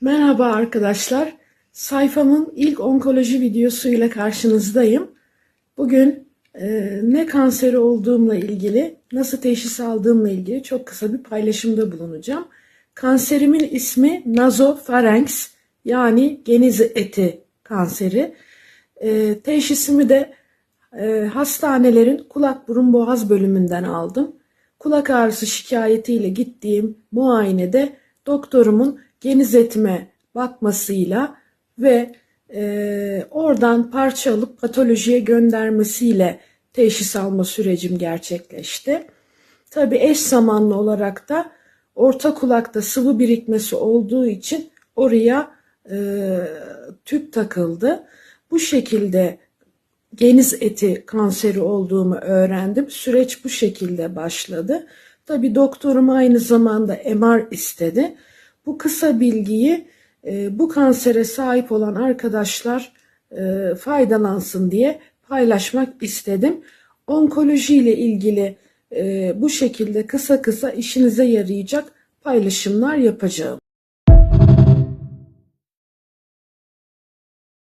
Merhaba arkadaşlar. Sayfamın ilk onkoloji videosuyla karşınızdayım. Bugün e, ne kanseri olduğumla ilgili, nasıl teşhis aldığımla ilgili çok kısa bir paylaşımda bulunacağım. Kanserimin ismi nazopharynx yani geniz eti kanseri. E, teşhisimi de e, hastanelerin kulak burun boğaz bölümünden aldım. Kulak ağrısı şikayetiyle gittiğim muayenede doktorumun geniz etime bakmasıyla ve e, oradan parça alıp patolojiye göndermesiyle teşhis alma sürecim gerçekleşti. Tabii eş zamanlı olarak da orta kulakta sıvı birikmesi olduğu için oraya e, tüp takıldı. Bu şekilde geniz eti kanseri olduğumu öğrendim. Süreç bu şekilde başladı. Tabii doktorum aynı zamanda MR istedi. Bu kısa bilgiyi e, bu kansere sahip olan arkadaşlar e, faydalansın diye paylaşmak istedim. Onkoloji ile ilgili e, bu şekilde kısa kısa işinize yarayacak paylaşımlar yapacağım.